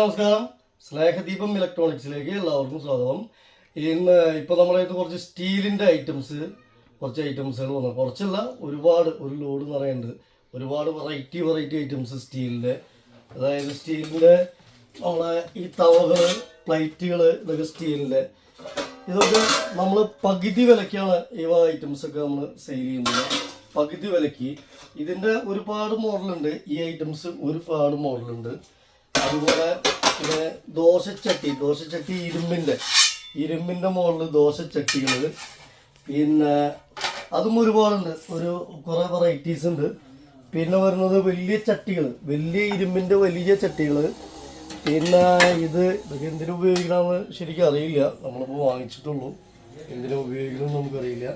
നമസ്കാരം. സ്നേഹദീപം ഇലക്ട്രോണിക്സിലേക്ക് എല്ലാവർക്കും സ്വാഗതം. ഇന്ന് ഇപ്പോൾ നമ്മളായിട്ട് കുറച്ച് സ്റ്റീലിന്റെ ഐറ്റംസ് കുറച്ച് ഐറ്റംസുകൾ വന്നു. കുറച്ചല്ല ഒരുപാട് ഒരു ലോഡ് നിറയുന്നുണ്ട് ഒരുപാട് വെറൈറ്റി വെറൈറ്റി ഐറ്റംസ് സ്റ്റീലിന്റെ അതായത് സ്റ്റീലിന്റെ നമ്മളെ ഈ തവകൾ പ്ലേറ്റുകൾ ഇതൊക്കെ സ്റ്റീലിന്റെ ഇതൊക്കെ നമ്മൾ പകുതി വിലക്കാണ് ഈ ഐറ്റംസ് ഒക്കെ നമ്മൾ സെയിൽ ചെയ്യുന്നത്. പകുതി വിലക്ക്. ഇതിന്റെ ഒരുപാട് മോഡലുണ്ട് ഈ ഐറ്റംസ് ഒരുപാട് മോഡലുണ്ട് അതുപോലെ പിന്നെ ദോശച്ചട്ടി ദോശച്ചട്ടി ഇരുമ്പിന്റെ ഇരുമ്പിന്റെ മുകളിൽ ദോശച്ചട്ടികൾ പിന്നെ അതും ഒരുപാടുണ്ട് ഒരു കുറേ വെറൈറ്റീസ് ഉണ്ട്. പിന്നെ വരുന്നത് വലിയ ചട്ടികൾ വലിയ ഇരുമ്പിന്റെ വലിയ ചട്ടികൾ പിന്നെ ഇത് ഇതൊക്കെ എന്തിനു ഉപയോഗിക്കണമെന്ന് ശരിക്കും അറിയില്ല. നമ്മളിപ്പോൾ വാങ്ങിച്ചിട്ടുള്ളൂ. എന്തിനു ഉപയോഗിക്കണമെന്ന് നമുക്കറിയില്ല.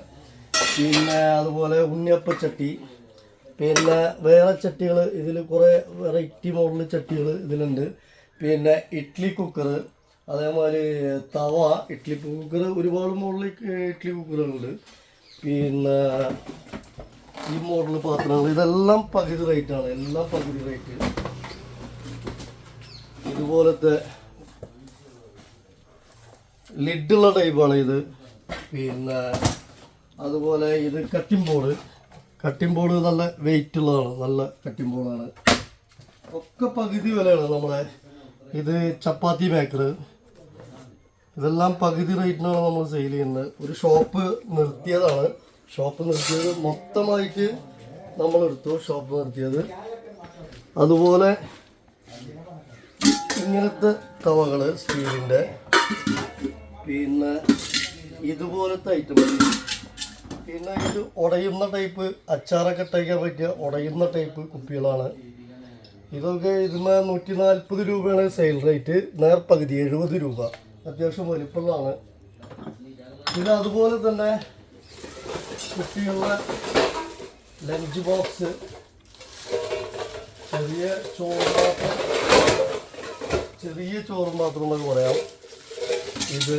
പിന്നെ അതുപോലെ ഉണ്ണിയപ്പച്ചട്ടി. പിന്നെ വേറെ ചട്ടികൾ ഇതിൽ കുറേ വെറൈറ്റി മോഡൽ ചട്ടികൾ ഇതിലുണ്ട്. പിന്നെ ഇഡ്ഡലി കുക്കർ അതേമാതിരി തവ ഇഡ്ഡലി കുക്കർ ഒരുപാട് മോഡൽ ഇഡ്ഡലി കുക്കറുകളുണ്ട് പിന്നെ ഈ മോഡൽ പാത്രങ്ങൾ ഇതെല്ലാം പകുതി റേറ്റാണ് എല്ലാം പകുതി റേറ്റ് ഇതുപോലത്തെ ലിഡുള്ള ടൈപ്പാണ് ഇത്. പിന്നെ അതുപോലെ ഇത് കട്ടിംഗ് ബോർഡ് കട്ടിംഗ് ബോർഡ് നല്ല വെയിറ്റ് ഉള്ളതാണ് നല്ല കട്ടിംഗ് ബോർഡാണ് ഒക്കെ പകുതി വിലയാണ് നമ്മളെ ഇത് ചപ്പാത്തി മേക്കർ ഇതെല്ലാം പകുതി റേറ്റിനാണ് നമ്മൾ സെയിൽ ചെയ്യുന്നത്. ഒരു ഷോപ്പ് നിർത്തിയതാണ്. ഷോപ്പ് നിർത്തിയത് മൊത്തമായിട്ട് നമ്മൾ എടുത്തു ഷോപ്പ് നിർത്തിയത്. അതുപോലെ ഇങ്ങനത്തെ തവകൾ സ്റ്റീലിന്റെ പിന്നെ ഇതുപോലത്തെ ഐറ്റം പിന്നെ ഇത് ഉടയുന്ന ടൈപ്പ് അച്ചാറൊക്കെ ഇട്ടേക്കാൻ പറ്റിയ ഉടയുന്ന ടൈപ്പ് കുപ്പികളാണ്. ഇതൊക്കെ ഇതിന് നൂറ്റി നാൽപ്പത് രൂപയാണ് സെയിൽ റേറ്റ്. നേർപ്പകുതി എഴുപത് രൂപ. അത്യാവശ്യം വലിപ്പമുള്ളതാണ്. പിന്നെ അതുപോലെ തന്നെ കുട്ടികളുടെ ലഞ്ച് ബോക്സ് ചെറിയ ചോറ് ചെറിയ ചോറും മാത്രം എന്നൊക്കെ പറയാം. ഇത്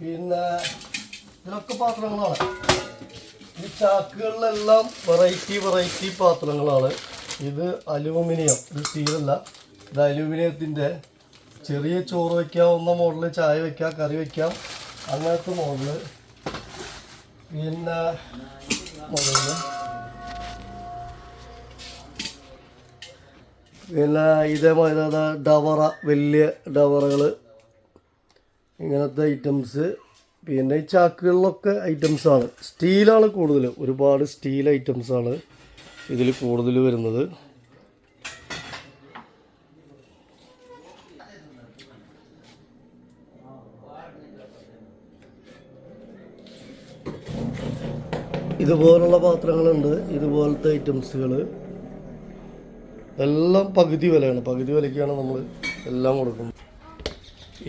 പിന്നെ ഇതിലൊക്കെ പാത്രങ്ങളാണ്. ഈ ചാക്കുകളിലെല്ലാം വെറൈറ്റി വെറൈറ്റി പാത്രങ്ങളാണ്. ഇത് അലൂമിനിയം ഇത് സ്റ്റീലല്ല ഇത് അലൂമിനിയത്തിന്റെ ചെറിയ ചോറ് വയ്ക്കാവുന്ന മോഡൽ ചായ വയ്ക്കാം കറി വയ്ക്കാം അങ്ങനത്തെ മോഡൽ പിന്നെ മോഡൽ പിന്നെ ഇതേമാതിരി ഡവറ വലിയ ഡവറകൾ ഇങ്ങനത്തെ ഐറ്റംസ് പിന്നെ ഈ ചാക്കുകളിലൊക്കെ ഐറ്റംസാണ്. സ്റ്റീലാണ് കൂടുതൽ ഒരുപാട് സ്റ്റീൽ ഐറ്റംസാണ് ഇതിൽ കൂടുതൽ വരുന്നത്. ഇതുപോലുള്ള പാത്രങ്ങളുണ്ട്. ഇതുപോലത്തെ ഐറ്റംസുകൾ എല്ലാം പകുതി വിലയാണ്. പകുതി വിലയ്ക്കാണ് നമ്മൾ എല്ലാം കൊടുക്കുന്നത്.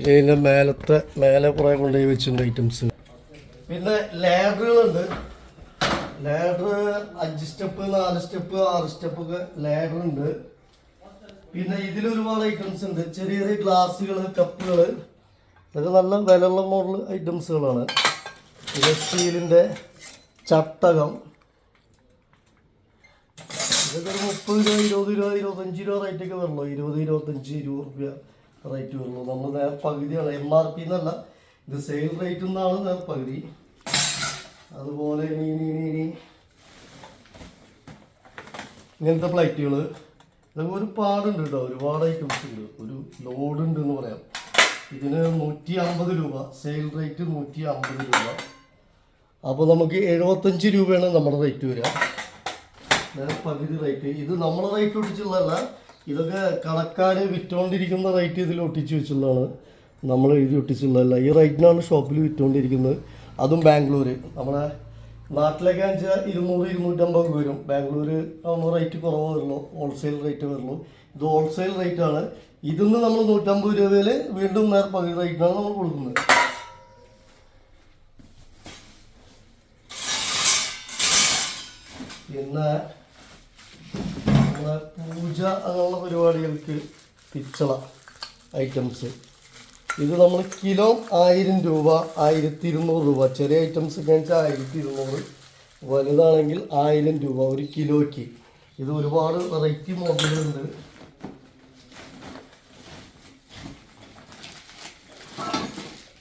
ഇതിന്റെ മേലത്തെ മേലെ കുറേ കൊണ്ടുപോയി വെച്ചിട്ടുണ്ട് ഐറ്റംസ് പിന്നെ ലാഡറുകളുണ്ട് ലാഡർ അഞ്ച് സ്റ്റെപ്പ് നാല് സ്റ്റെപ്പ് ആറ് സ്റ്റെപ്പ് ഒക്കെ ലാഡർ ഉണ്ട്. പിന്നെ ഇതിൽ ഒരുപാട് ഐറ്റംസ് ഉണ്ട്. ചെറിയ ചെറിയ ഗ്ലാസ്സുകൾ കപ്പുകൾ ഇതൊക്കെ നല്ല വിലയുള്ള മോഡൽ ഐറ്റംസുകളാണ് പിന്നെ സ്റ്റീലിന്റെ ചട്ടകം. ഇതൊക്കെ ഒരു മുപ്പത് രൂപ ഇരുപത് രൂപ ഇരുപത്തഞ്ച് രൂപ റേറ്റ് ഒക്കെ വരുള്ളൂ ഇരുപത് ഇരുപത്തഞ്ച് ഇരുപത് റുപ്യ. റേറ്റ് വരുന്നത് നമ്മൾ നേരെ പകുതിയാണ് എം ആർ പി എന്നല്ല ഇത് സെയിൽ റേറ്റ് എന്നാണ് നേരെ പകുതി അതുപോലെ ഇനി ഇനി ഇനി ഇങ്ങനത്തെ പ്ലേറ്റുകൾ ഇതൊക്കെ ഒരുപാടുണ്ട് കേട്ടോ ഒരുപാട് ഐറ്റംസ് ഉണ്ട്. ഒരു ലോഡ് ഉണ്ട് എന്ന് പറയാം. ഇതിന് നൂറ്റി അമ്പത് രൂപ. സെയിൽ റേറ്റ് നൂറ്റി അമ്പത് രൂപ. അപ്പോൾ നമുക്ക് എഴുപത്തഞ്ച് രൂപയാണ് നമ്മുടെ റേറ്റ് വരിക. പകുതി റേറ്റ് ഇത് നമ്മുടെ റേറ്റ് ഒട്ടിച്ചുള്ളതല്ല. ഇതൊക്കെ കടക്കാർ വിറ്റുകൊണ്ടിരിക്കുന്ന റേറ്റ് ഇതിൽ ഒട്ടിച്ച് വെച്ചുള്ളതാണ്. നമ്മൾ എഴുതി ഒട്ടിച്ചുള്ളതല്ല. ഈ റേറ്റിനാണ് ഷോപ്പിൽ വിറ്റുകൊണ്ടിരിക്കുന്നത് അതും ബാംഗ്ലൂർ നമ്മളെ നാട്ടിലേക്ക് വെച്ചാൽ ഇരുന്നൂറ് ഇരുന്നൂറ്റമ്പത് വരും. ബാംഗ്ലൂർ ആകുമ്പോൾ റേറ്റ് കുറവ് വരുള്ളൂ. ഹോൾസെയിൽ റേറ്റ് വരുള്ളൂ. ഇത് ഹോൾസെയിൽ റേറ്റ് റേറ്റാണ് ഇതിന്ന് നമ്മൾ നൂറ്റമ്പത് രൂപയിൽ വീണ്ടും നേരെ പകുതി റേറ്റിനാണ് നമ്മൾ കൊടുക്കുന്നത്. പിന്നെ നമ്മുടെ പൂജ അങ്ങനെയുള്ള പരിപാടികൾക്ക് പിച്ചള ഐറ്റംസ് ഇത് നമ്മൾ കിലോ ആയിരം രൂപ ആയിരത്തി ഇരുന്നൂറ് രൂപ. ചെറിയ ഐറ്റംസ് കഴിച്ചാൽ ആയിരത്തി ഇരുന്നൂറ് വലുതാണെങ്കിൽ ആയിരം രൂപ ഒരു കിലോയ്ക്ക്. ഇത് ഒരുപാട് വെറൈറ്റി മോഡലുകളുണ്ട്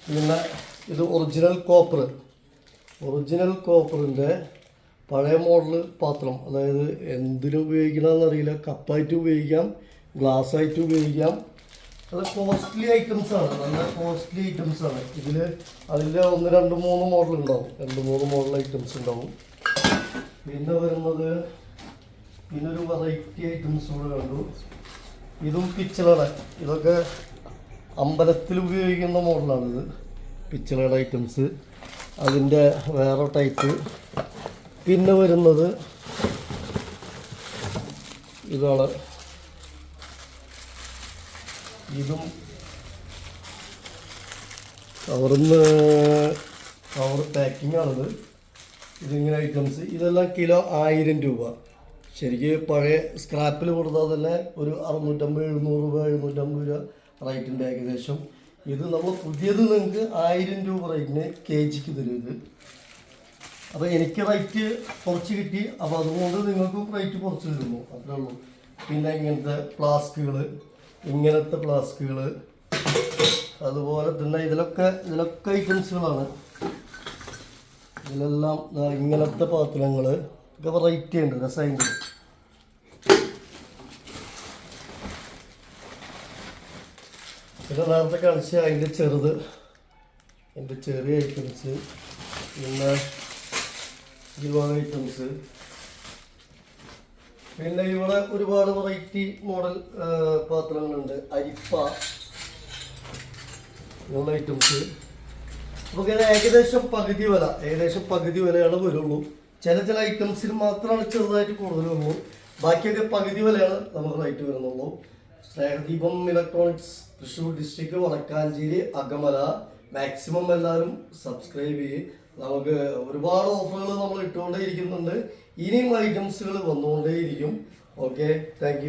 പിന്നെ ഇത് ഒറിജിനൽ കോപ്പർ ഒറിജിനൽ കോപ്പറിന്റെ പഴയ മോഡൽ പാത്രം അതായത് എന്തിനു ഉപയോഗിക്കണമെന്നറിയില്ല കപ്പായിട്ട് ഉപയോഗിക്കാം ഗ്ലാസ് ആയിട്ട് ഉപയോഗിക്കാം. അത് കോസ്റ്റ്ലി ഐറ്റംസ് ആണ് നല്ല കോസ്റ്റ്ലി ഐറ്റംസ് ആണ്. ഇതിൽ അതിൽ ഒന്ന് രണ്ട് മൂന്ന് മോഡൽ ഉണ്ടാവും. രണ്ട് മൂന്ന് മോഡൽ ഐറ്റംസ് ഉണ്ടാവും. പിന്നെ വരുന്നത് പിന്നെ ഒരു വെറൈറ്റി ഐറ്റംസ് കൂടെ കണ്ടു. ഇതും പിച്ചളയുടെ ഇതൊക്കെ അമ്പലത്തിൽ ഉപയോഗിക്കുന്ന മോഡലാണിത് പിച്ചളയുടെ ഐറ്റംസ് അതിന്റെ വേറെ ടൈപ്പ് പിന്നെ വരുന്നത് ഇതാണ്. ഇതും കവർന്ന് കവർ പാക്കിംഗ് ആണിത് ഇതിങ്ങനെ ഐറ്റംസ്. ഇതെല്ലാം കിലോ ആയിരം രൂപ. ശരിക്കും പഴയ സ്ക്രാപ്പിൽ കൊടുത്താൽ തന്നെ ഒരു അറുന്നൂറ്റമ്പത് എഴുന്നൂറ് രൂപ എഴുന്നൂറ്റമ്പത് രൂപ റേറ്റിന്റെ ഏകദേശം. ഇത് നമ്മൾ പുതിയത് നിങ്ങൾക്ക് ആയിരം രൂപ റേറ്റിന് കെ ജിക്ക് തരും ഇത്. അപ്പോൾ എനിക്ക് റേറ്റ് കുറച്ച് കിട്ടി. അപ്പോൾ അതുകൊണ്ട് നിങ്ങൾക്കും റേറ്റ് കുറച്ച് തരുന്നു അത്രേ ഉള്ളൂ. പിന്നെ ഇങ്ങനത്തെ ഫ്ലാസ്കുകൾ ഇങ്ങനത്തെ ഫ്ലാസ്കുകൾ അതുപോലെ തന്നെ ഇതിലൊക്കെ ഇതിലൊക്കെ ഐറ്റംസുകളാണ്. ഇതിലെല്ലാം ഇങ്ങനത്തെ പാത്രങ്ങൾ ഒക്കെ വെറൈറ്റി ഉണ്ട്. രസമുണ്ട് പിന്നെ നേരത്തെ കാണിച്ച അതിന്റെ ചെറുത് അതിന്റെ ചെറിയ ഐറ്റംസ്. പിന്നെ ഒരുപാട് ഐറ്റംസ്. പിന്നെ ഇവിടെ ഒരുപാട് വെറൈറ്റി മോഡൽ പാത്രങ്ങളുണ്ട്. അരിപ്പ ഐറ്റംസ്. നമുക്ക് ഏകദേശം പകുതി വില ഏകദേശം പകുതി വിലയാണ് വരുള്ളൂ. ചില ചില ഐറ്റംസിന് മാത്രമാണ് ചെറുതായിട്ട് കൂടുതൽ കൂടുതലുള്ളൂ ബാക്കിയൊക്കെ പകുതി വിലയാണ് നമുക്ക് റേറ്റ് വരുന്നുള്ളൂ. Snehadeepam electronics Thrissur district Vadakkanchery Akamala. Maximum എല്ലാവരും സബ്സ്ക്രൈബ് ചെയ്യും. നമുക്ക് ഒരുപാട് ഓഫറുകൾ നമ്മൾ ഇട്ടുകൊണ്ടേ ഇരിക്കുന്നുണ്ട് ഇനിയും ഐറ്റംസുകൾ വന്നുകൊണ്ടേയിരിക്കും. Okay thank